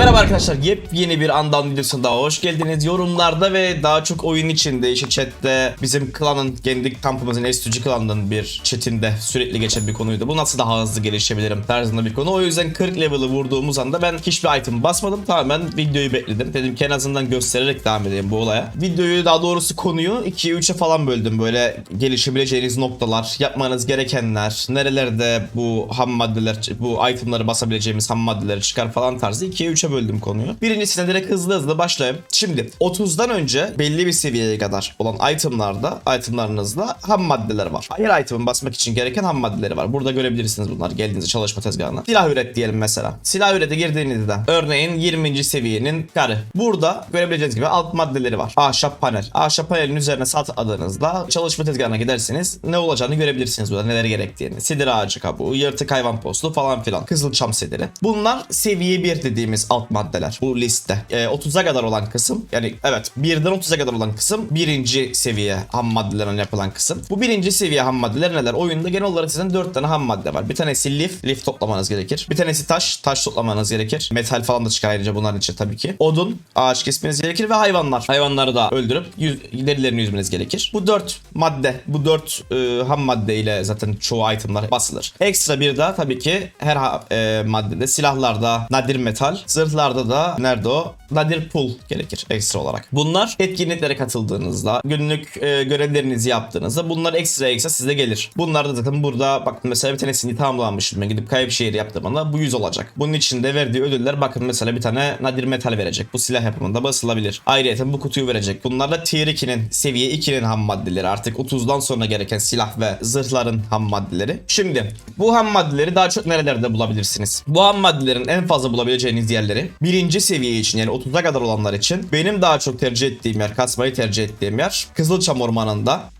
Merhaba arkadaşlar yepyeni bir andan videosuna daha hoş geldiniz. Yorumlarda ve daha çok oyun içinde işte chatte bizim klanın kendi kampımızın S2G klanının bir chatinde sürekli geçen bir konuydu. Bu nasıl daha hızlı gelişebilirim tarzında bir konu. O yüzden 40 level'ı vurduğumuz anda ben hiçbir item basmadım. Tamamen videoyu bekledim. Dedim ki en azından göstererek devam edeyim bu olaya. Videoyu daha doğrusu konuyu 2'ye 3'e falan böldüm. Böyle gelişebileceğiniz noktalar, yapmanız gerekenler, nerelerde bu ham maddeler, bu itemları basabileceğimiz ham maddeleri çıkar falan tarzı 2'ye 3'e böldüm konuyu. Birincisine direkt hızlı hızlı başlayayım. Şimdi 30'dan önce belli bir seviyeye kadar olan itemlarda, itemlarınızda ham maddeler var. Her item'ın basmak için gereken ham maddeleri var. Burada görebilirsiniz bunlar geldiğinizde çalışma tezgahına. Silah üret diyelim mesela. Silah ürete girdiğinizde örneğin 20. seviyenin karı. Burada görebileceğiniz gibi alt maddeleri var. Ahşap panel. Ahşap panelin üzerine sağ tıkladığınızda çalışma tezgahına gidersiniz. Ne olacağını görebilrsiniz burada neler gerektiğini. Sidir ağacı kabuğu, yırtık hayvan postu falan filan. Kızılçam sediri. Bunlar seviye 1 dediğimiz alt maddeler bu liste. Ee, 30'a kadar olan kısım yani evet 1'den 30'a kadar olan kısım birinci seviye ham maddelerden yapılan kısım. Bu birinci seviye ham maddeler neler? Oyunda genel olarak sizin 4 tane ham madde var. Bir tanesi lif, lif toplamanız gerekir. Bir tanesi taş, taş toplamanız gerekir. Metal falan da çıkar ayrıca bunların için tabii ki. Odun, ağaç kesmeniz gerekir ve hayvanlar. Hayvanları da öldürüp yüz, derilerini yüzmeniz gerekir. Bu 4 madde, bu 4 e, ham madde ile zaten çoğu itemlar basılır. Ekstra bir daha tabii ki her e, maddede silahlarda nadir metal, zırhlarda da nerede o? Nadir pul gerekir ekstra olarak. Bunlar etkinliklere katıldığınızda, günlük e, görevlerinizi yaptığınızda bunlar ekstra ekstra size gelir. Bunlar da zaten burada bakın mesela bir tanesini tamamlamışım ben gidip kayıp şehir yaptığımda bu 100 olacak. Bunun içinde verdiği ödüller bakın mesela bir tane nadir metal verecek. Bu silah yapımında basılabilir. Ayrıca bu kutuyu verecek. Bunlar da tier 2'nin, seviye 2'nin ham maddeleri. Artık 30'dan sonra gereken silah ve zırhların ham maddeleri. Şimdi bu ham maddeleri daha çok nerelerde bulabilirsiniz? Bu ham maddelerin en fazla bulabileceğiniz yerleri birinci seviye için yani 30'a kadar olanlar için benim daha çok tercih ettiğim yer, kasmayı tercih ettiğim yer Kızılçam Ormanı'nda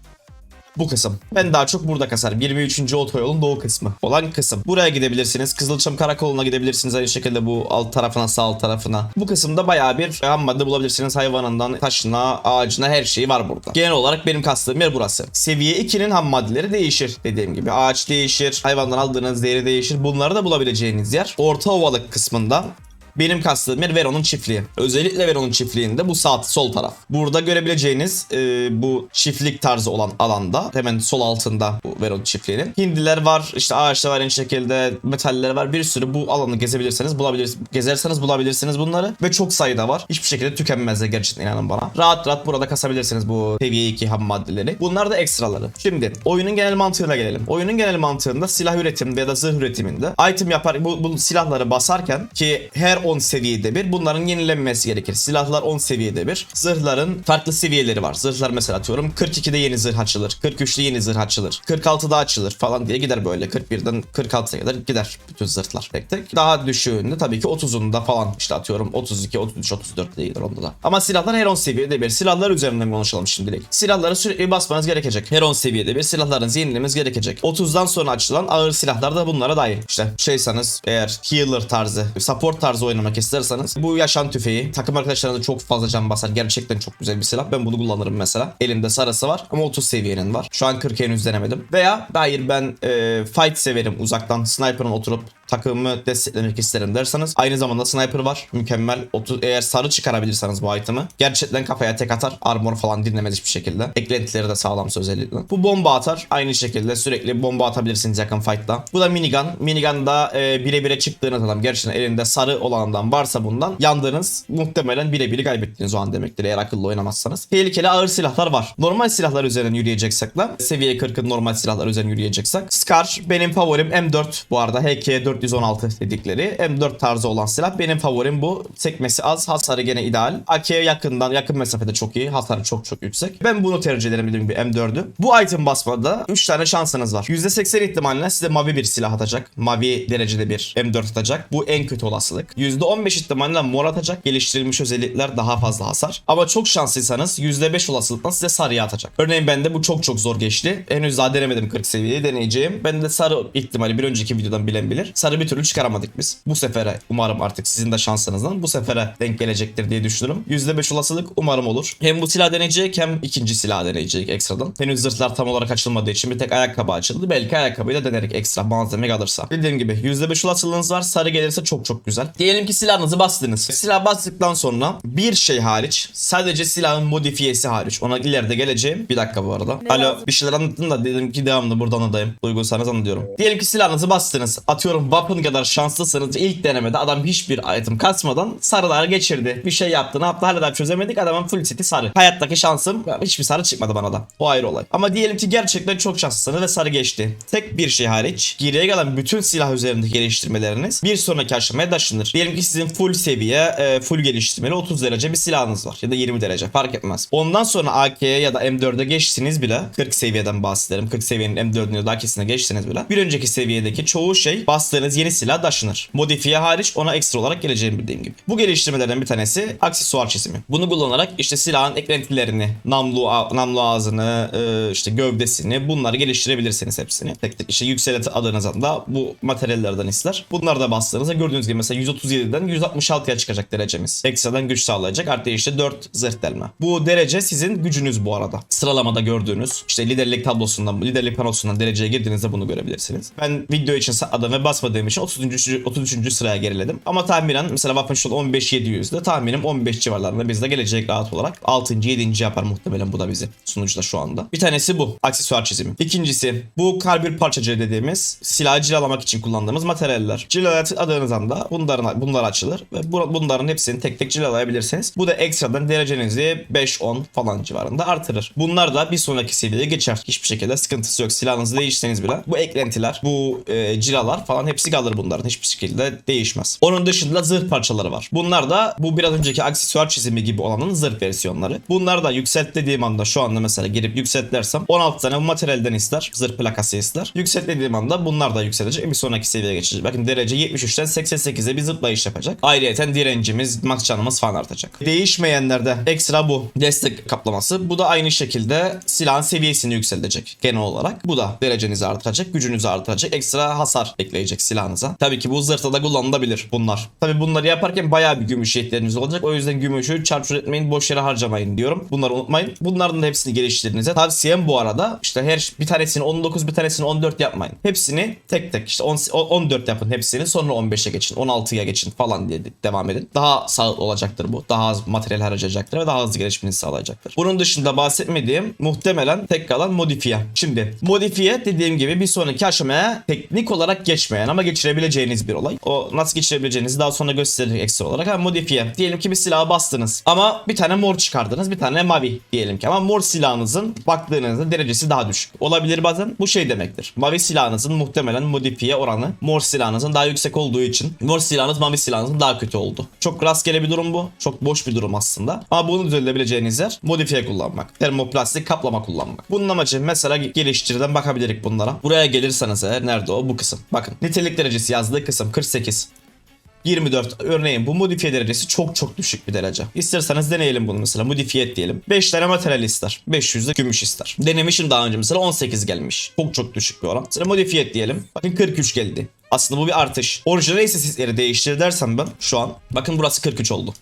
bu kısım. Ben daha çok burada kasarım. 23. otoyolun doğu kısmı olan kısım. Buraya gidebilirsiniz. Kızılçam Karakolu'na gidebilirsiniz. Aynı şekilde bu alt tarafına sağ alt tarafına. Bu kısımda bayağı bir ham madde bulabilirsiniz. Hayvanından taşına, ağacına her şeyi var burada. Genel olarak benim kastığım yer burası. Seviye 2'nin ham maddeleri değişir dediğim gibi. Ağaç değişir. Hayvandan aldığınız değeri değişir. Bunları da bulabileceğiniz yer. Orta ovalık kısmında benim kastığım yer Veron'un çiftliği. Özellikle Veron'un çiftliğinde bu sağ sol taraf. Burada görebileceğiniz e, bu çiftlik tarzı olan alanda hemen sol altında bu Veron çiftliğinin. Hindiler var, işte ağaçlar var aynı şekilde metaller var. Bir sürü bu alanı gezebilirseniz bulabilirsiniz. Gezerseniz bulabilirsiniz bunları ve çok sayıda var. Hiçbir şekilde tükenmezler gerçekten inanın bana. Rahat rahat burada kasabilirsiniz bu seviye 2 ham maddeleri. Bunlar da ekstraları. Şimdi oyunun genel mantığına gelelim. Oyunun genel mantığında silah üretiminde ya da zırh üretiminde item yapar bu, bu silahları basarken ki her 10 seviyede bir bunların yenilenmesi gerekir. Silahlar 10 seviyede bir. Zırhların farklı seviyeleri var. Zırhlar mesela atıyorum 42'de yeni zırh açılır. 43'te yeni zırh açılır. 46'da açılır falan diye gider böyle. 41'den 46'ya kadar gider bütün zırhlar tek tek. Daha düşüğünde tabii ki 30'unda falan işte atıyorum 32, 33, 34 diye onda da. Ama silahlar her 10 seviyede bir. Silahlar üzerinden konuşalım şimdilik. Silahları sürekli basmanız gerekecek. Her 10 seviyede bir silahlarınızı yenilemeniz gerekecek. 30'dan sonra açılan ağır silahlar da bunlara dahil. İşte şeysanız eğer healer tarzı, support tarzı oynamak isterseniz bu yaşam tüfeği takım arkadaşlarınıza çok fazla can basar. Gerçekten çok güzel bir silah. Ben bunu kullanırım mesela. Elimde sarısı var ama 30 seviyenin var. Şu an 40 henüz denemedim. Veya hayır ben e, fight severim uzaktan. Sniper'ın oturup takımımı desteklemek isterim derseniz. Aynı zamanda sniper var. Mükemmel. 30, eğer sarı çıkarabilirseniz bu item'ı. Gerçekten kafaya tek atar. Armor falan dinlemez hiçbir şekilde. Eklentileri de sağlamsa özellikle. Bu bomba atar. Aynı şekilde sürekli bomba atabilirsiniz yakın fight'ta. Bu da minigun. Minigun'da e, bire bire çıktığınız adam gerçekten elinde sarı olanından varsa bundan yandığınız muhtemelen bire biri kaybettiğiniz o an demektir eğer akıllı oynamazsanız. Tehlikeli ağır silahlar var. Normal silahlar üzerinden yürüyeceksek de seviye 40'ın normal silahlar üzerinden yürüyeceksek. Scar benim favorim M4 bu arada. HK4 M416 dedikleri M4 tarzı olan silah. Benim favorim bu. Sekmesi az, hasarı gene ideal. AK'ye yakından, yakın mesafede çok iyi. Hasarı çok çok yüksek. Ben bunu tercih ederim dediğim gibi M4'ü. Bu item basmada 3 tane şansınız var. %80 ihtimalle size mavi bir silah atacak. Mavi derecede bir M4 atacak. Bu en kötü olasılık. %15 ihtimalle mor atacak. Geliştirilmiş özellikler daha fazla hasar. Ama çok şanslıysanız %5 olasılıkla size sarıya atacak. Örneğin bende bu çok çok zor geçti. Henüz daha denemedim 40 seviyeyi deneyeceğim. Ben de sarı ihtimali bir önceki videodan bilen bilir. Sarı Sarı bir türlü çıkaramadık biz. Bu sefere umarım artık sizin de şansınızdan bu sefere denk gelecektir diye düşünüyorum. %5 olasılık umarım olur. Hem bu silah deneyecek hem ikinci silah deneyecek ekstradan. Henüz zırhlar tam olarak açılmadığı için bir tek ayakkabı açıldı. Belki ayakkabıyı da denerik ekstra malzeme kalırsa. Dediğim gibi %5 olasılığınız var. Sarı gelirse çok çok güzel. Diyelim ki silahınızı bastınız. Silah bastıktan sonra bir şey hariç sadece silahın modifiyesi hariç. Ona ileride geleceğim. Bir dakika bu arada. Ne Alo lazım? bir şeyler anlattın da dedim ki devamlı buradan adayım. Duygusalınız anlıyorum. Diyelim ki silahınızı bastınız. Atıyorum weapon kadar şanslısınız. İlk denemede adam hiçbir item kasmadan sarılar geçirdi. Bir şey yaptı. Ne yaptı? Hala çözemedik. Adamın full seti sarı. Hayattaki şansım hiçbir sarı çıkmadı bana da. O ayrı olay. Ama diyelim ki gerçekten çok şanslısınız ve sarı geçti. Tek bir şey hariç geriye kalan bütün silah üzerindeki geliştirmeleriniz bir sonraki aşamaya taşınır. Diyelim ki sizin full seviye, e, full geliştirmeli 30 derece bir silahınız var. Ya da 20 derece fark etmez. Ondan sonra AK'ye ya da M4'e geçsiniz bile 40 seviyeden bahsederim. 40 seviyenin M4'ünü ya da AK'sine geçsiniz bile. Bir önceki seviyedeki çoğu şey bastığınız yeni silah taşınır. Modifiye hariç ona ekstra olarak geleceğim bildiğim gibi. Bu geliştirmelerden bir tanesi aksesuar çizimi. Bunu kullanarak işte silahın eklentilerini, namlu, namlu ağzını, e, işte gövdesini bunları geliştirebilirsiniz hepsini. Tek tek işte yükseleti adınızdan da bu materyallerden ister. Bunları da bastığınızda gördüğünüz gibi mesela 137'den 166'ya çıkacak derecemiz. Ekstradan güç sağlayacak. Artı işte 4 zırh delme. Bu derece sizin gücünüz bu arada. Sıralamada gördüğünüz işte liderlik tablosundan, liderlik panosundan dereceye girdiğinizde bunu görebilirsiniz. Ben video için sakladım ve basmadığım için 33. 33. sıraya geriledim. Ama tahminen mesela Waffen Shot 15700'de tahminim 15 civarlarında bizde gelecek rahat olarak. 6. 7. yapar muhtemelen bu da bizi sunucuda şu anda. Bir tanesi bu. Aksesuar çizimi. İkincisi bu karbür parçacığı dediğimiz silahı cilalamak için kullandığımız materyaller. Cilalat adığınız anda bunların, bunlar açılır ve bu- bunların hepsini tek tek cilalayabilirsiniz. Bu da ekstradan derecenizi 5-10 falan civarında artırır. Bunlar da bir sonraki seviyeye geçer. Hiçbir şekilde sıkıntısı yok. Silahınızı değiştirseniz bile bu eklentiler, bu e, cilalar falan hepsi kalır bunların. Hiçbir şekilde değişmez. Onun dışında zırh parçaları var. Bunlar da bu biraz önceki aksesuar çizimi gibi olanın zırh versiyonları. Bunlar da yükselt dediğim anda şu anda mesela girip yükselt dersem 16 tane bu materyalden ister. Zırh plakası ister. Yükselt dediğim anda bunlar da yükselecek. Bir sonraki seviyeye geçecek. Bakın derece 73'ten 88'e bir zıplayış yapacak. Ayrıyeten direncimiz, max canımız falan artacak. Değişmeyenlerde ekstra bu. Destek kaplaması. Bu da aynı şekilde silahın seviyesini yükseltecek genel olarak. Bu da derecenizi artıracak, gücünüzü artıracak. Ekstra hasar ekleyecek silahınıza. Tabii ki bu zırhta kullanılabilir bunlar. Tabii bunları yaparken bayağı bir gümüş ihtiyacınız olacak. O yüzden gümüşü çarçur etmeyin, boş yere harcamayın diyorum. Bunları unutmayın. Bunların da hepsini geliştirdiğinize tavsiyem bu arada. işte her bir tanesini 19 bir tanesini 14 yapmayın. Hepsini tek tek işte 10, 14 yapın hepsini sonra 15'e geçin 16'ya geçin falan diye devam edin. Daha sağlıklı olacaktır bu. Daha az materyal harcayacaktır ve daha hızlı gelişmenizi sağlayacaktır. Bunun dışında bahsetmediğim muhtemelen tek kalan modifiye. Şimdi modifiye dediğim gibi bir sonraki aşamaya teknik olarak geçmeyen ama geçirebileceğiniz bir olay. O nasıl geçirebileceğinizi daha sonra gösterir ekstra olarak. Ha, modifiye. Diyelim ki bir silahı bastınız ama bir tane mor çıkardınız bir tane mavi diyelim ki ama mor silahınızın baktığınızda derecesi daha düşük. Olabilir bazen bu şey demektir. Mavi silahınızın muhtemelen modifiye oranı mor silahınızın daha yüksek olduğu için mor silahınız mavi silahınızın daha kötü oldu. Çok rastgele bir durum bu. Çok boş bir durum aslında. Ama bunu düzeltebileceğiniz yer modifiye kullanmak. Termoplastik kaplama kullanmak. Bunun amacı mesela geliştirden bakabilirik bunlara. Buraya gelirseniz eğer nerede o bu kısım. Bakın nitelik derecesi yazdığı kısım 48. 24 örneğin bu modifiye derecesi çok çok düşük bir derece. İsterseniz deneyelim bunu mesela modifiye diyelim. 5 tane materyal ister. 500 de gümüş ister. Denemişim daha önce mesela 18 gelmiş. Çok çok düşük bir oran. Mesela modifiye diyelim. Bakın 43 geldi. Aslında bu bir artış. Orijinal istatistikleri değiştir dersem ben şu an. Bakın burası 43 oldu.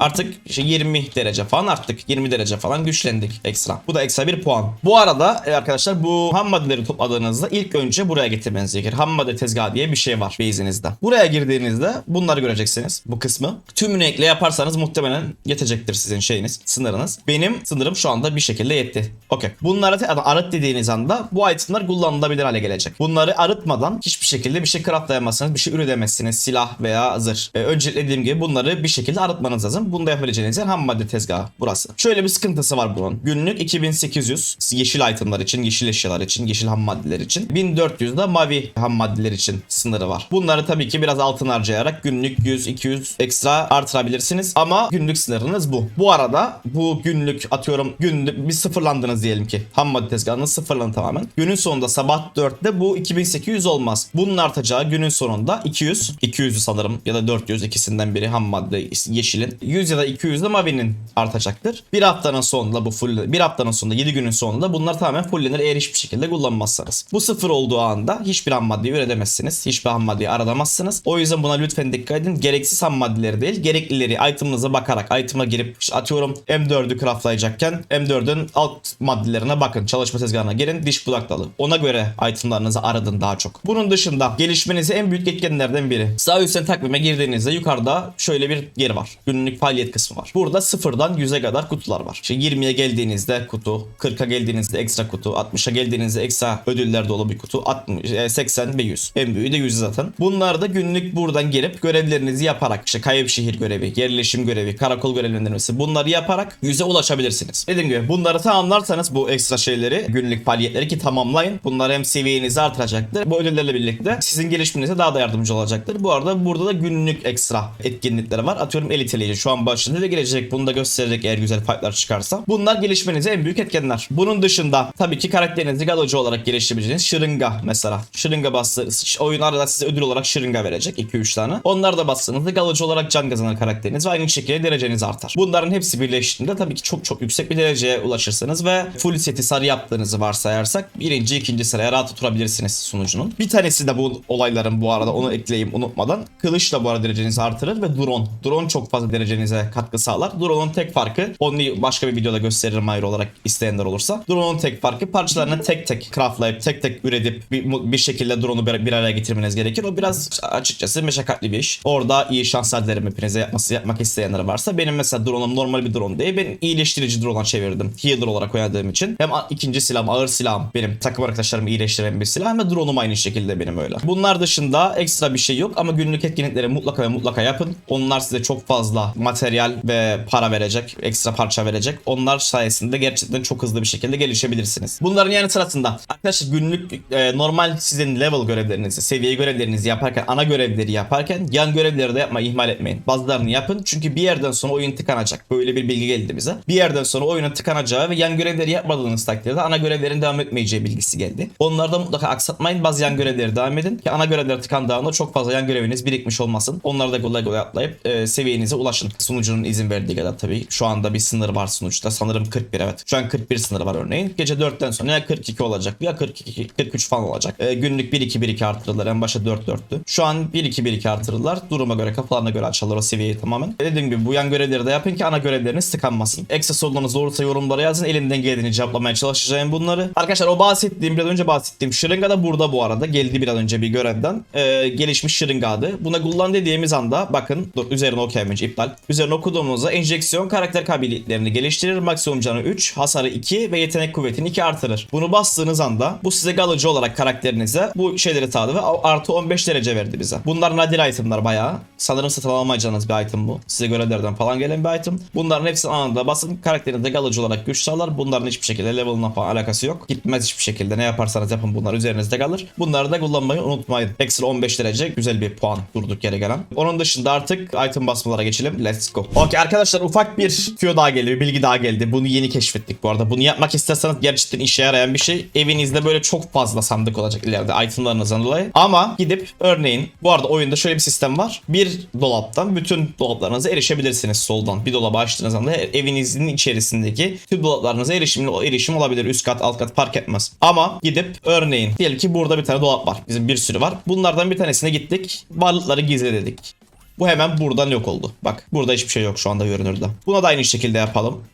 Artık işte 20 derece falan arttık. 20 derece falan güçlendik ekstra. Bu da ekstra bir puan. Bu arada e, arkadaşlar bu ham maddeleri topladığınızda ilk önce buraya getirmeniz gerekir. Ham madde tezgahı diye bir şey var base'inizde. Buraya girdiğinizde bunları göreceksiniz bu kısmı. Tümünü ekle yaparsanız muhtemelen yetecektir sizin şeyiniz, sınırınız. Benim sınırım şu anda bir şekilde yetti. Okey. Bunları arıt dediğiniz anda bu itemler kullanılabilir hale gelecek. Bunları arıtmadan hiçbir şekilde bir şey craftlayamazsınız, bir şey üretemezsiniz. Silah veya zırh. E, öncelikle dediğim gibi bunları bir şekilde arıtmanız lazım. Bunu da yapabileceğiniz yer ham madde tezgahı burası. Şöyle bir sıkıntısı var bunun. Günlük 2800 yeşil itemlar için, yeşil eşyalar için, yeşil ham maddeler için. 1400 de mavi ham maddeler için sınırı var. Bunları tabii ki biraz altın harcayarak günlük 100-200 ekstra artırabilirsiniz. Ama günlük sınırınız bu. Bu arada bu günlük atıyorum günlük bir sıfırlandınız diyelim ki. Ham madde tezgahınız sıfırlandı tamamen. Günün sonunda sabah 4'te bu 2800 olmaz. Bunun artacağı günün sonunda 200, 200'ü sanırım ya da 400 ikisinden biri ham madde yeşilin 100 ya da 200 de Mavi'nin artacaktır. Bir haftanın sonunda bu full bir haftanın sonunda 7 günün sonunda bunlar tamamen fullenir eğer hiçbir şekilde kullanmazsanız. Bu sıfır olduğu anda hiçbir ham maddeyi üretemezsiniz. Hiçbir ham maddeyi aramazsınız. O yüzden buna lütfen dikkat edin. Gereksiz ham maddeleri değil, gereklileri item'ınıza bakarak item'a girip işte atıyorum M4'ü craftlayacakken M4'ün alt maddelerine bakın. Çalışma tezgahına girin. Diş budaktalı. Ona göre itemlarınızı aradın daha çok. Bunun dışında gelişmenizi en büyük etkenlerden biri. Sağ üstten takvime girdiğinizde yukarıda şöyle bir yer var. Günlük faaliyet kısmı var. Burada sıfırdan 100'e kadar kutular var. İşte 20'ye geldiğinizde kutu, 40'a geldiğinizde ekstra kutu, 60'a geldiğinizde ekstra ödüller dolu bir kutu, 60, e, 80 ve 100. En büyüğü de 100 zaten. Bunlar da günlük buradan girip görevlerinizi yaparak işte kayıp şehir görevi, yerleşim görevi, karakol görevlendirmesi bunları yaparak 100'e ulaşabilirsiniz. Dediğim gibi bunları tamamlarsanız bu ekstra şeyleri, günlük faaliyetleri ki tamamlayın. Bunlar hem seviyenizi artıracaktır. Bu ödüllerle birlikte sizin gelişmenize daha da yardımcı olacaktır. Bu arada burada da günlük ekstra etkinlikleri var. Atıyorum eliteleyici şu an başladı ve gelecek. Bunu da gösterecek eğer güzel fightlar çıkarsa. Bunlar gelişmenize en büyük etkenler. Bunun dışında tabii ki karakterinizi galocu olarak geliştirebileceğiniz şırınga mesela. Şırınga bastı. Oyun arada size ödül olarak şırınga verecek 2-3 tane. Onlar da bastığınızda galocu olarak can kazanır karakteriniz ve aynı şekilde dereceniz artar. Bunların hepsi birleştiğinde tabii ki çok çok yüksek bir dereceye ulaşırsınız ve full seti sarı yaptığınızı varsayarsak birinci ikinci sıraya rahat oturabilirsiniz sunucunun. Bir tanesi de bu olayların bu arada onu ekleyeyim unutmadan. Kılıçla bu arada derecenizi artırır ve drone. Drone çok fazla derecenize katkı sağlar. Drone'un tek farkı onu başka bir videoda gösteririm ayrı olarak isteyenler olursa. Drone'un tek farkı parçalarını tek tek craftlayıp tek tek üretip bir, bir şekilde drone'u bir, bir araya getirmeniz gerekir. O biraz açıkçası meşakkatli bir iş. Orada iyi şanslar dilerim hepinize yapması yapmak isteyenler varsa. Benim mesela drone'um normal bir drone değil. Ben iyileştirici drone'a çevirdim. Healer olarak oynadığım için. Hem ikinci silahım ağır silahım benim takım arkadaşlarımı iyileştiren bir silah hem de drone'um aynı şekilde benim öyle. Bunlar dışında ekstra bir şey yok ama günlük etkinlikleri mutlaka ve mutlaka yapın. Onlar size çok fazla materyal ve para verecek. Ekstra parça verecek. Onlar sayesinde gerçekten çok hızlı bir şekilde gelişebilirsiniz. Bunların yanı sırasında arkadaşlar günlük e, normal sizin level görevlerinizi, seviye görevlerinizi yaparken, ana görevleri yaparken yan görevleri de yapmayı ihmal etmeyin. Bazılarını yapın çünkü bir yerden sonra oyun tıkanacak. Böyle bir bilgi geldi bize. Bir yerden sonra oyunun tıkanacağı ve yan görevleri yapmadığınız takdirde ana görevlerin devam etmeyeceği bilgisi geldi. Onları da mutlaka aksatmayın. Bazı yan görevleri devam edin ki ana görevler tıkandığında çok fazla yan göreviniz birikmiş olmasın. Onları da kolay kolay atlayıp e, seviyenize ulaşın. Sunucunun izin verdiği kadar tabii. Şu anda bir sınır var sunucuda. Sanırım 41 evet. Şu an 41 sınırı var örneğin. Gece 4'ten sonra ya 42 olacak ya 42 43 falan olacak. E, günlük 1 2 1 2 artırırlar. En başta 4 4'tü. Şu an 1 2 1 2 artırırlar. Duruma göre kafalarına göre açarlar o seviyeyi tamamen. Dediğim gibi bu yan görevleri de yapın ki ana görevleriniz tıkanmasın. Ekstra sorularınız olursa yorumlara yazın. Elimden geldiğini cevaplamaya çalışacağım bunları. Arkadaşlar o bahsettiğim biraz önce bahsettiğim şırınga da burada bu arada. Geldi biraz önce bir görevden. E, gelişmiş şırınga adı. Buna kullan dediğimiz anda bakın dur üzerine okuyayım iptal. Üzerine okuduğumuzda enjeksiyon karakter kabiliyetlerini geliştirir. Maksimum canı 3, hasarı 2 ve yetenek kuvvetini 2 artırır. Bunu bastığınız anda bu size galıcı olarak karakterinize bu şeyleri sağladı ve artı 15 derece verdi bize. Bunlar nadir itemlar bayağı. Sanırım satın alamayacağınız bir item bu. Size görevlerden falan gelen bir item. Bunların hepsini anında basın karakterinize galıcı olarak güç sağlar. Bunların hiçbir şekilde level'ına falan alakası yok. Gitmez hiçbir şekilde. Ne yaparsanız yapın bunlar üzerinizde kalır. Bunları da kullanmayı unutmayın. Ekstra 15 derece güzel bir puan durduk yere gelen. Onun dışında artık item basmalara geçelim. Let's go. Okey arkadaşlar ufak bir tüyo daha geldi. Bir bilgi daha geldi. Bunu yeni keşfettik bu arada. Bunu yapmak isterseniz gerçekten işe yarayan bir şey. Evinizde böyle çok fazla sandık olacak ileride itemlarınızdan dolayı. Ama gidip örneğin bu arada oyunda şöyle bir sistem var. Bir dolaptan bütün dolaplarınıza erişebilirsiniz soldan. Bir dolabı açtığınız anda evinizin içerisindeki tüm dolaplarınıza erişim, erişim olabilir. Üst kat alt kat fark etmez. Ama gidip örneğin diyelim ki burada bir tane dolap var. Bizim bir sürü var. Bunlardan bir tanesine gittik. Varlıkları gizle dedik. Bu hemen buradan yok oldu. Bak burada hiçbir şey yok şu anda görünürde. Buna da aynı şekilde yapalım.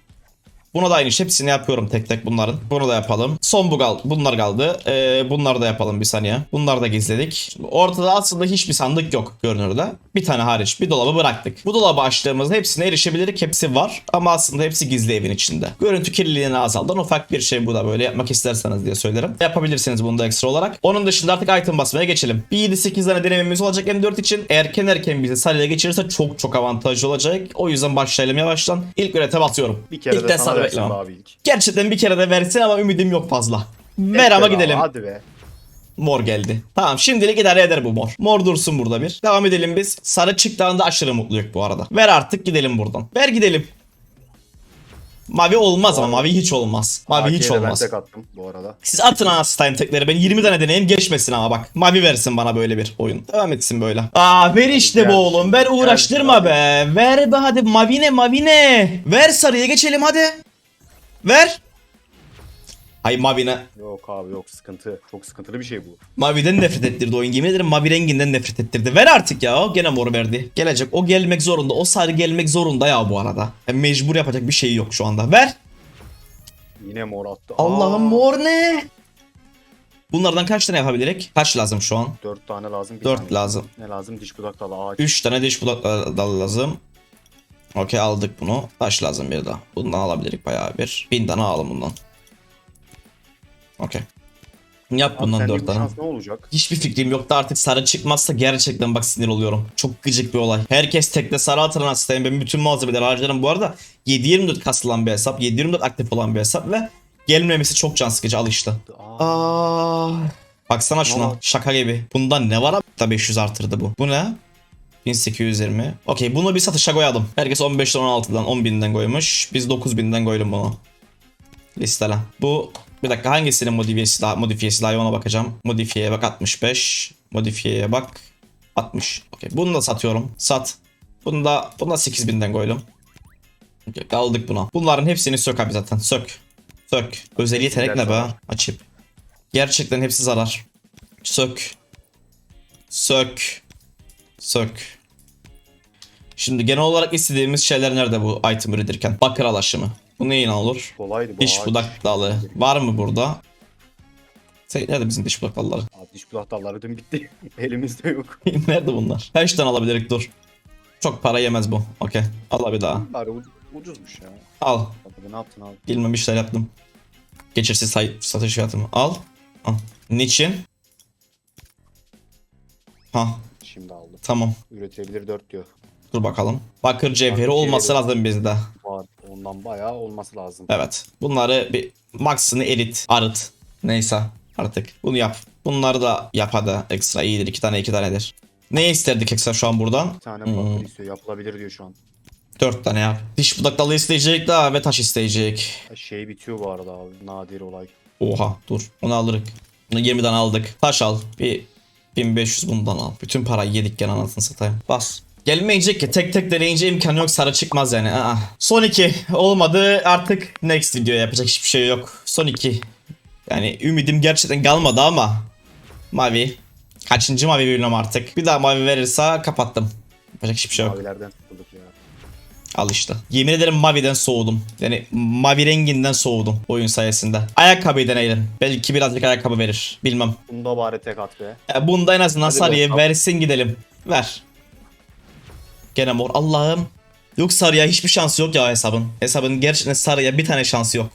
Buna da aynı şey. Hepsini yapıyorum tek tek bunların. Bunu da yapalım. Son bu kaldı. Bunlar kaldı. Ee, bunları da yapalım bir saniye. Bunları da gizledik. Ortada aslında hiçbir sandık yok görünürde. Bir tane hariç bir dolabı bıraktık. Bu dolabı açtığımızda hepsine erişebilirlik hepsi var. Ama aslında hepsi gizli evin içinde. Görüntü kirliliğini azaldan ufak bir şey bu da böyle yapmak isterseniz diye söylerim. Yapabilirsiniz bunu da ekstra olarak. Onun dışında artık item basmaya geçelim. Bir 7-8 tane denememiz olacak M4 için. Erken erken bizi sarıya geçirirse çok çok avantajlı olacak. O yüzden başlayalım yavaştan. İlk ürete basıyorum. Bir kere İlk de de sana sarı versin beklemem. abi ilk. Gerçekten bir kere de versin ama ümidim yok fazla. Ver ama gidelim. Hadi be. Mor geldi. Tamam şimdilik idare eder bu mor. Mor dursun burada bir. Devam edelim biz. Sarı çıktığında aşırı mutluyuk bu arada. Ver artık gidelim buradan. Ver gidelim. Mavi olmaz ama mavi hiç olmaz. Mavi hiç AK'ye de olmaz. Ben tek attım bu arada. Siz atın anasını tekleri. Ben 20 tane deneyim geçmesin ama bak. Mavi versin bana böyle bir oyun. Devam etsin böyle. Aa ver işte bu oğlum. Ver uğraştırma be. Ver be hadi mavine mavine. Ver sarıya geçelim hadi. Ver. Ay mavine. Yok abi yok sıkıntı. Çok sıkıntılı bir şey bu. Maviden nefret ettirdi oyun. Yemin ederim mavi renginden nefret ettirdi. Ver artık ya. O gene mor verdi. Gelecek. O gelmek zorunda. O sarı gelmek zorunda ya bu arada. Yani mecbur yapacak bir şey yok şu anda. Ver. Yine mor attı. Allah'ım mor ne? Bunlardan kaç tane yapabilirek? Kaç lazım şu an? Dört tane lazım. Bir 4 tane. lazım. Ne lazım? Diş budak dalı ağaç. 3 tane diş budak dalı lazım. Okey aldık bunu. Taş lazım bir daha. Bundan alabilirik bayağı bir. 1000 tane alalım bundan. Okey. Yap Abi bundan sende 4 bu tane. ne olacak? Hiçbir fikrim yoktu artık sarı çıkmazsa gerçekten bak sinir oluyorum. Çok gıcık bir olay. Herkes tekte sarı atıran hastayım. Ben bütün malzemeleri harcarım. Bu arada 7-24 kasılan bir hesap. 7-24 aktif olan bir hesap ve gelmemesi çok can sıkıcı al işte. Aa. Baksana şuna. Şaka gibi. Bundan ne var abi? Da 500 artırdı bu. Bu ne? 1820. Okey bunu bir satışa koyalım. Herkes 15'ten 16'dan 10.000'den koymuş. Biz 9.000'den koydum bunu. Listele. Bu bir dakika hangisinin modifiyesi daha modifiyesi daha ona bakacağım. Modifiyeye bak 65. Modifiyeye bak 60. Okey bunu da satıyorum. Sat. Bunu da bunu da 8000'den koydum. Okey, aldık buna. Bunların hepsini sök abi zaten. Sök. Sök. Özel yetenek ne be? Açıp. Gerçekten hepsi zarar. Sök. Sök. Sök. Şimdi genel olarak istediğimiz şeyler nerede bu item üretirken? Bakır alaşımı. Bu neyin olur? kolaydı bu Diş ağaç. budak dalı. Var mı burada? Şey, nerede bizim diş budak dalları? Abi diş budak dalları dün bitti. Elimizde yok. nerede bunlar? Kaç tane alabilirik dur. Çok para yemez bu. Okey. Al bir daha. Bari uc- ucuzmuş ya. Al. Abi ne yaptın abi? Bilmem işler yaptım. Geçirsiz say satış fiyatımı. Al. Al. Niçin? Ha Şimdi aldım. tamam. Üretilebilir 4 diyor. Dur bakalım. Bakır cevheri olması lazım bizde. Var. Ondan bayağı olması lazım. Evet. Bunları bir max'ını erit, arıt. Neyse artık. Bunu yap. Bunları da yap hadi. Ekstra iyidir. iki tane iki tanedir. Ne isterdik ekstra şu an buradan? Bir tane Hmm. bakır istiyor. Yapılabilir diyor şu an. Dört tane yap. Diş budak dalı isteyecek daha ve taş isteyecek. Şey bitiyor bu arada abi. Nadir olay. Oha dur. Onu alırık. Bunu 20'den aldık. Taş al. Bir 1500 bundan al. Bütün parayı yedik gene anasını satayım. Bas. Gelmeyecek ki tek tek deneyince imkanı yok sarı çıkmaz yani. Aa. Son 2 olmadı artık next video yapacak hiçbir şey yok. Son 2. Yani ümidim gerçekten kalmadı ama mavi. Kaçıncı mavi bilmem artık. Bir daha mavi verirse kapattım. Yapacak hiçbir şey yok. Mavilerden sıkıldık ya. Al işte. Yemin ederim maviden soğudum. Yani mavi renginden soğudum oyun sayesinde. Ayakkabıyı deneyelim. Belki birazcık ayakkabı verir. Bilmem. Bunda bari tek at be. E, Bunda en azından Hadi sarıya bakalım. versin gidelim. Ver. Gene mor. Allah'ım. Yok sarıya hiçbir şansı yok ya hesabın. Hesabın gerçekten sarıya bir tane şansı yok.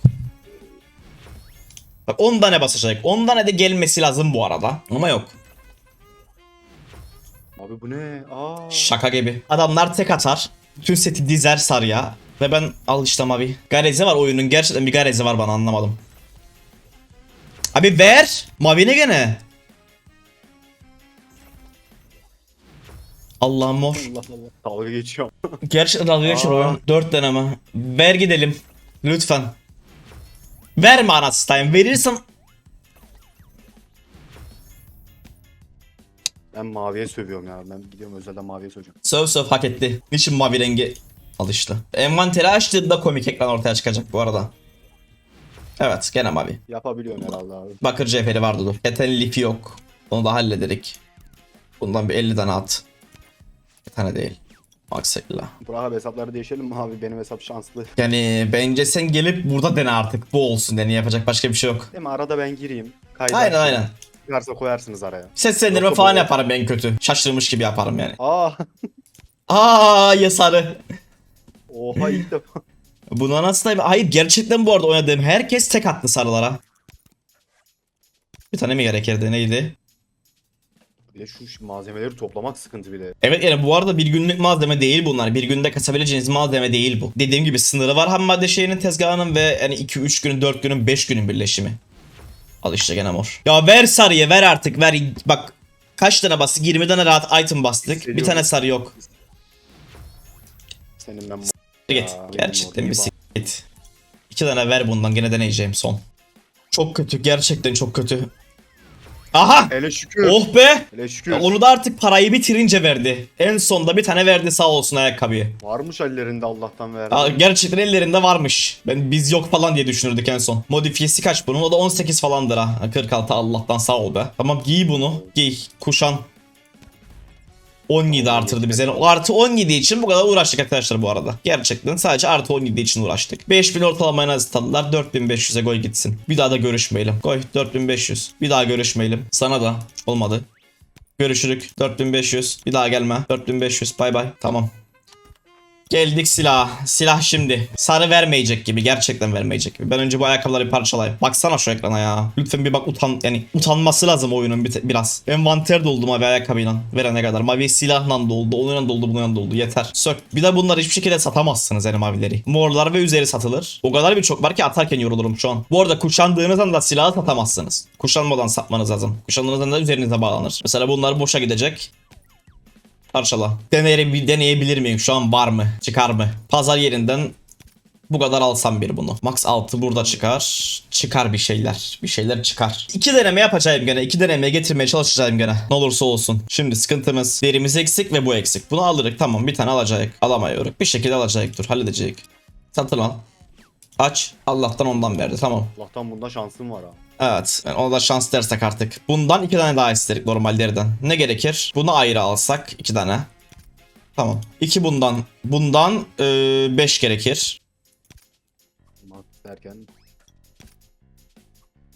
Bak 10 tane basacak. 10 tane de gelmesi lazım bu arada. Ama yok. Abi bu ne? Aa. Şaka gibi. Adamlar tek atar. Bütün seti dizer sarıya. Ve ben al işte mavi. Garezi var oyunun. Gerçekten bir garezi var bana anlamadım. Abi ver. Mavi ne gene? Allah'ım mor. Allah Allah. Dalga geçiyorum. Gerçekten dalga oyun. 4 deneme. Ver gidelim. Lütfen. Verme anasını satayım. Verirsen Ben maviye sövüyorum ya. Ben gidiyorum özelden maviye söveceğim. söv söv hak etti. Niçin mavi rengi alıştı. Envanteri açtığında komik ekran ortaya çıkacak bu arada. Evet gene mavi. Yapabiliyorum herhalde abi. Bakır cevheri vardı dur. Keten lifi yok. Onu da hallederik. Bundan bir 50 tane at. Tane değil. Maksayla. Burak abi hesapları değişelim mi abi? Benim hesap şanslı. Yani bence sen gelip burada dene artık. Bu olsun dene yapacak başka bir şey yok. Değil mi? Arada ben gireyim. Kaydı Aynen açayım. aynen. Çıkarsa koyarsınız araya. Seslendirme Yoksa falan böyle- yaparım en kötü. Şaşırmış gibi yaparım yani. Aa. Aa ya sarı. Oha ilk defa. Buna nasıl da... Hayır gerçekten bu arada oynadığım herkes tek attı sarılara. Bir tane mi gerekirdi neydi? Bir de şu malzemeleri toplamak sıkıntı bir de. Evet yani bu arada bir günlük malzeme değil bunlar. Bir günde kasabileceğiniz malzeme değil bu. Dediğim gibi sınırı var ham madde şeyinin tezgahının ve yani 2-3 günün 4 günün 5 günün birleşimi. Al işte gene mor. Ya ver sarıya ver artık ver. Bak kaç tane bastık? 20 tane rahat item bastık. Bir tane sarı yok. Senin ben Git. Gerçekten bir git. İki tane ver bundan gene deneyeceğim son. Çok kötü gerçekten çok kötü. Aha! Hele şükür. Oh be! Hele şükür. Ya Onu da artık parayı bitirince verdi. En sonda bir tane verdi sağ olsun ayakkabıyı. Varmış ellerinde Allah'tan verdi. Aa, gerçekten ellerinde varmış. Ben biz yok falan diye düşünürdük en son. Modifiyesi kaç bunun? O da 18 falandır ha. 46 Allah'tan sağ ol be. Tamam giy bunu. Giy. Kuşan. 17 artırdı bize. O artı 17 için bu kadar uğraştık arkadaşlar bu arada. Gerçekten sadece artı 17 için uğraştık. 5000 ortalamaya nasıl tanıdılar? 4500'e goy gitsin. Bir daha da görüşmeyelim. Koy 4500. Bir daha görüşmeyelim. Sana da olmadı. Görüşürük. 4500. Bir daha gelme. 4500. Bay bay. Tamam. Geldik silah. Silah şimdi. Sarı vermeyecek gibi. Gerçekten vermeyecek gibi. Ben önce bu ayakkabıları parçalayayım. Baksana şu ekrana ya. Lütfen bir bak utan yani utanması lazım oyunun bir biraz. Envanter doldu mavi ayakkabıyla. Verene kadar. Mavi silahla doldu. Onunla doldu bununla doldu. Yeter. Sök. Bir de bunları hiçbir şekilde satamazsınız yani mavileri. Morlar ve üzeri satılır. O kadar birçok var ki atarken yorulurum şu an. Bu arada kuşandığınız anda silahı satamazsınız. Kuşanmadan satmanız lazım. Kuşandığınız anda üzerinize bağlanır. Mesela bunlar boşa gidecek. Parçala. Deneyeri, bir deneyebilir miyim? Şu an var mı? Çıkar mı? Pazar yerinden bu kadar alsam bir bunu. Max 6 burada çıkar. Çıkar bir şeyler. Bir şeyler çıkar. İki deneme yapacağım gene. İki denemeye getirmeye çalışacağım gene. Ne olursa olsun. Şimdi sıkıntımız derimiz eksik ve bu eksik. Bunu alırık tamam bir tane alacak. Alamıyoruz. Bir şekilde alacak dur halledecek. Satın al. Aç. Allah'tan ondan verdi tamam. Allah'tan bunda şansım var ha. Evet. Yani ona da şans dersek artık. Bundan iki tane daha isterik normallerden. Ne gerekir? Bunu ayrı alsak iki tane. Tamam. İki bundan. Bundan eee, beş gerekir. Derken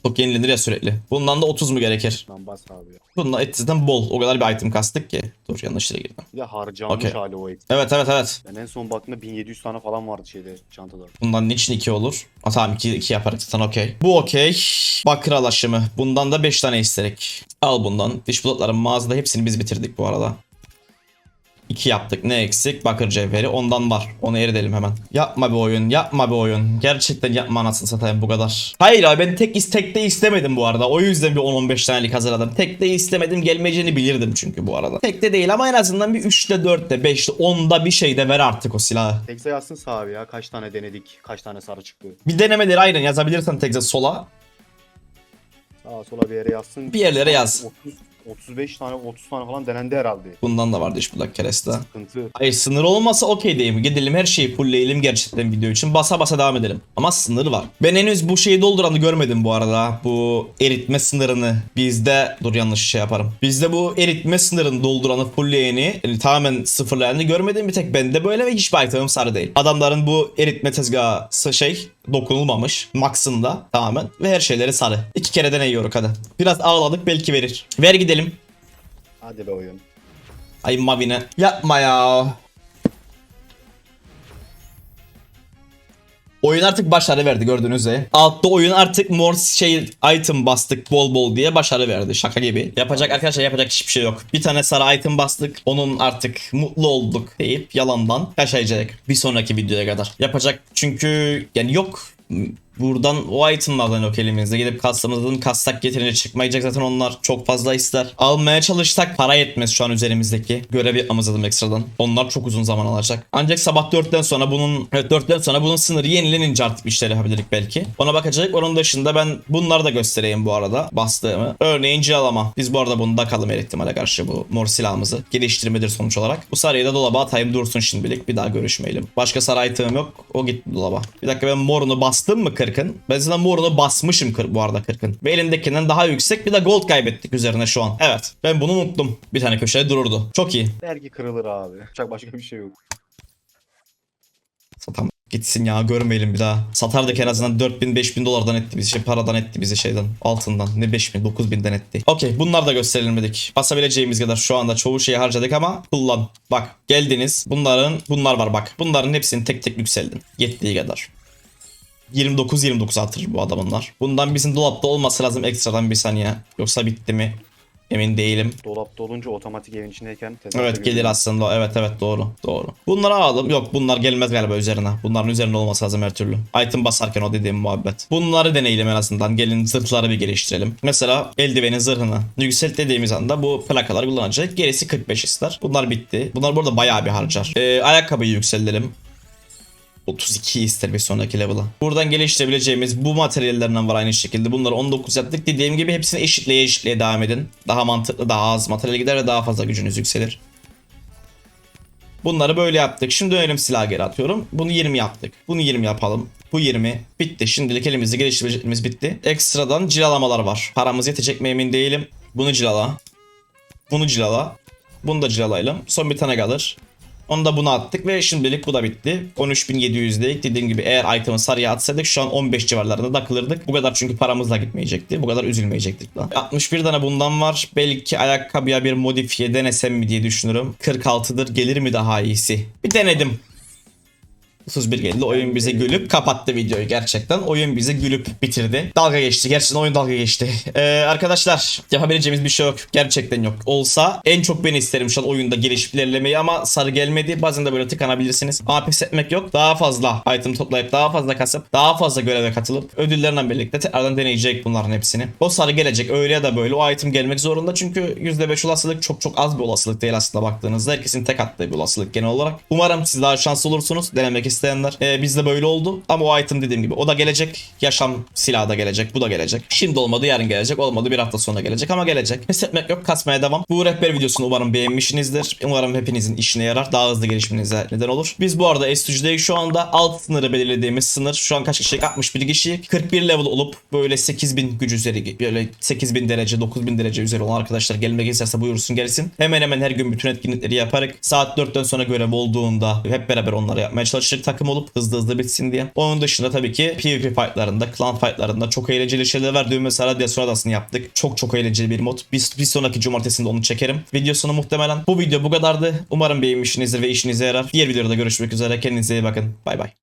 Çok yenilenir ya sürekli. Bundan da 30 mu gerekir? lan bas abi ya. Bundan etten bol. O kadar bir item kastık ki. Dur yanlış yere girdim. Bir de harcanmış Okey. hali o et. Evet evet evet. Ben en son baktığımda 1700 tane falan vardı şeyde çantada. Bundan niçin 2 olur? Ha tamam 2 2 yaparız zaten okey. Bu okey. Bakır alaşımı. Bundan da 5 tane isterik. Al bundan. Diş bulutların mağazada hepsini biz bitirdik bu arada. 2 yaptık. Ne eksik? Bakır cevheri. Ondan var. Onu eridelim hemen. Yapma bir oyun. Yapma bir oyun. Gerçekten yapma anasını satayım bu kadar. Hayır abi ben tek istekte istemedim bu arada. O yüzden bir 10-15 tanelik hazırladım. Tekte istemedim. Gelmeyeceğini bilirdim çünkü bu arada. Tekte değil ama en azından bir 3'te 4'te 5'te 10'da bir şeyde ver artık o silahı. Tekse yazsın abi ya. Kaç tane denedik. Kaç tane sarı çıktı. Bir denemeleri aynen yazabilirsen tekze sola. Sağa sola bir yere yazsın. Bir yerlere yaz. 30, 35 tane 30 tane falan denendi herhalde. Bundan da vardı iş bulak kereste. Sıkıntı. Hayır sınır olmasa okey değil mi? Gidelim her şeyi fullleyelim gerçekten video için. Basa basa devam edelim. Ama sınır var. Ben henüz bu şeyi dolduranı görmedim bu arada. Bu eritme sınırını. Bizde dur yanlış şey yaparım. Bizde bu eritme sınırını dolduranı fullleyeni yani tamamen sıfırlayanı görmedim. Bir tek bende böyle ve hiçbir itemim sarı değil. Adamların bu eritme tezgahı şey dokunulmamış. Max'ında tamamen. Ve her şeyleri sarı. İki kere deneyiyoruz hadi. Biraz ağladık belki verir. Ver gidelim. Hadi be oyun. Ay Mavine. Yapma ya. Oyun artık başarı verdi gördüğünüz üzere. Altta oyun artık mor şey item bastık bol bol diye başarı verdi. Şaka gibi. Yapacak arkadaşlar yapacak hiçbir şey yok. Bir tane sarı item bastık. Onun artık mutlu olduk deyip yalandan yaşayacak. Bir sonraki videoya kadar. Yapacak çünkü yani yok. Buradan o itemlardan yok elimizde. Gidip kastımızdan kastak getirince çıkmayacak zaten onlar çok fazla ister. Almaya çalışsak para yetmez şu an üzerimizdeki. Görev yapmamız ekstradan. Onlar çok uzun zaman alacak. Ancak sabah 4'ten sonra bunun evet 4'ten sonra bunun sınırı yenilenince artık işler yapabilirik belki. Ona bakacak. Onun dışında ben bunları da göstereyim bu arada bastığımı. Örneğin cilalama. Biz bu arada bunu da kalım her ihtimale karşı bu mor silahımızı. Geliştirmedir sonuç olarak. Bu sarıyı da dolaba atayım dursun şimdilik. Bir daha görüşmeyelim. Başka sarı item yok. O gitti dolaba. Bir dakika ben morunu bastım mı 40'ın? Ben zaten morunu basmışım 40 bu arada 40'ın. Ve elimdekinden daha yüksek bir de gold kaybettik üzerine şu an. Evet. Ben bunu unuttum. Bir tane köşede dururdu. Çok iyi. Belki kırılır abi. Yapacak başka bir şey yok. Satam gitsin ya görmeyelim bir daha. Satardık en azından 4000 5000 dolardan etti bizi şey paradan etti bizi şeyden altından ne 5000 9000'den etti. Okey bunlar da gösterelim dedik. Basabileceğimiz kadar şu anda çoğu şeyi harcadık ama kullan. Bak geldiniz bunların bunlar var bak. Bunların hepsini tek tek yükseldin. Yettiği kadar. 29-29 artırır bu adamlar. Bundan bizim dolapta olması lazım ekstradan bir saniye. Yoksa bitti mi? Emin değilim. Dolapta olunca otomatik evin içindeyken Evet gelir aslında. Evet evet doğru. Doğru. Bunları alalım. Yok bunlar gelmez galiba üzerine. Bunların üzerinde olması lazım her türlü. Item basarken o dediğim muhabbet. Bunları deneyelim en azından. Gelin zırhları bir geliştirelim. Mesela eldivenin zırhını yükselt dediğimiz anda bu plakalar kullanacak. Gerisi 45 ister. Bunlar bitti. Bunlar burada bayağı bir harcar. Ee, ayakkabıyı yükseltelim. 32 ister bir sonraki level'a. Buradan geliştirebileceğimiz bu materyallerden var aynı şekilde. Bunları 19 yaptık. Dediğim gibi hepsini eşitleye eşitleye devam edin. Daha mantıklı, daha az materyal gider ve daha fazla gücünüz yükselir. Bunları böyle yaptık. Şimdi dönelim silah geri atıyorum. Bunu 20 yaptık. Bunu 20 yapalım. Bu 20 bitti. Şimdilik elimizde geliştirebileceğimiz bitti. Ekstradan cilalamalar var. Paramız yetecek mi emin değilim. Bunu cilala. Bunu cilala. Bunu da cilalayalım. Son bir tane kalır. Onu da buna attık ve şimdilik bu da bitti. 13.700'deyik. Dediğim gibi eğer item'ı sarıya atsaydık şu an 15 civarlarında takılırdık. Bu kadar çünkü paramız da gitmeyecekti. Bu kadar üzülmeyecektik da. 61 tane bundan var. Belki ayakkabıya bir modifiye denesem mi diye düşünürüm. 46'dır. Gelir mi daha iyisi? Bir denedim. 31 geldi. Oyun bize gülüp kapattı videoyu gerçekten. Oyun bize gülüp bitirdi. Dalga geçti. Gerçekten oyun dalga geçti. Ee, arkadaşlar yapabileceğimiz bir şey yok. Gerçekten yok. Olsa en çok ben isterim şu an oyunda gelişip ilerlemeyi ama sarı gelmedi. Bazen de böyle tıkanabilirsiniz. Ama pes etmek yok. Daha fazla item toplayıp daha fazla kasıp daha fazla göreve katılıp ödüllerle birlikte tekrardan deneyecek bunların hepsini. O sarı gelecek öyle ya da böyle o item gelmek zorunda çünkü %5 olasılık çok çok az bir olasılık değil aslında baktığınızda. Herkesin tek attığı bir olasılık genel olarak. Umarım siz daha şanslı olursunuz denemek isteyenler. Ee, bizde böyle oldu ama o item dediğim gibi o da gelecek. Yaşam silahı da gelecek. Bu da gelecek. Şimdi olmadı yarın gelecek. Olmadı bir hafta sonra gelecek ama gelecek. Pes etmek yok. Kasmaya devam. Bu rehber videosunu umarım beğenmişsinizdir. Umarım hepinizin işine yarar. Daha hızlı gelişmenize neden olur. Biz bu arada S3'deyiz şu anda. Alt sınırı belirlediğimiz sınır. Şu an kaç kişi? 61 kişi. 41 level olup böyle 8000 güç üzeri böyle 8000 derece 9000 derece üzeri olan arkadaşlar gelmek isterse buyursun gelsin. Hemen hemen her gün bütün etkinlikleri yaparak saat 4'ten sonra görev olduğunda hep beraber onları yapmaya çalışacak takım olup hızlı hızlı bitsin diye. Onun dışında tabii ki PvP fightlarında, clan fightlarında çok eğlenceli şeyler var. Dün mesela Adası'nı yaptık. Çok çok eğlenceli bir mod. Bir, bir sonraki cumartesinde onu çekerim. Videosunu muhtemelen. Bu video bu kadardı. Umarım beğenmişsinizdir ve işinize yarar. Diğer videoda görüşmek üzere. Kendinize iyi bakın. Bay bay.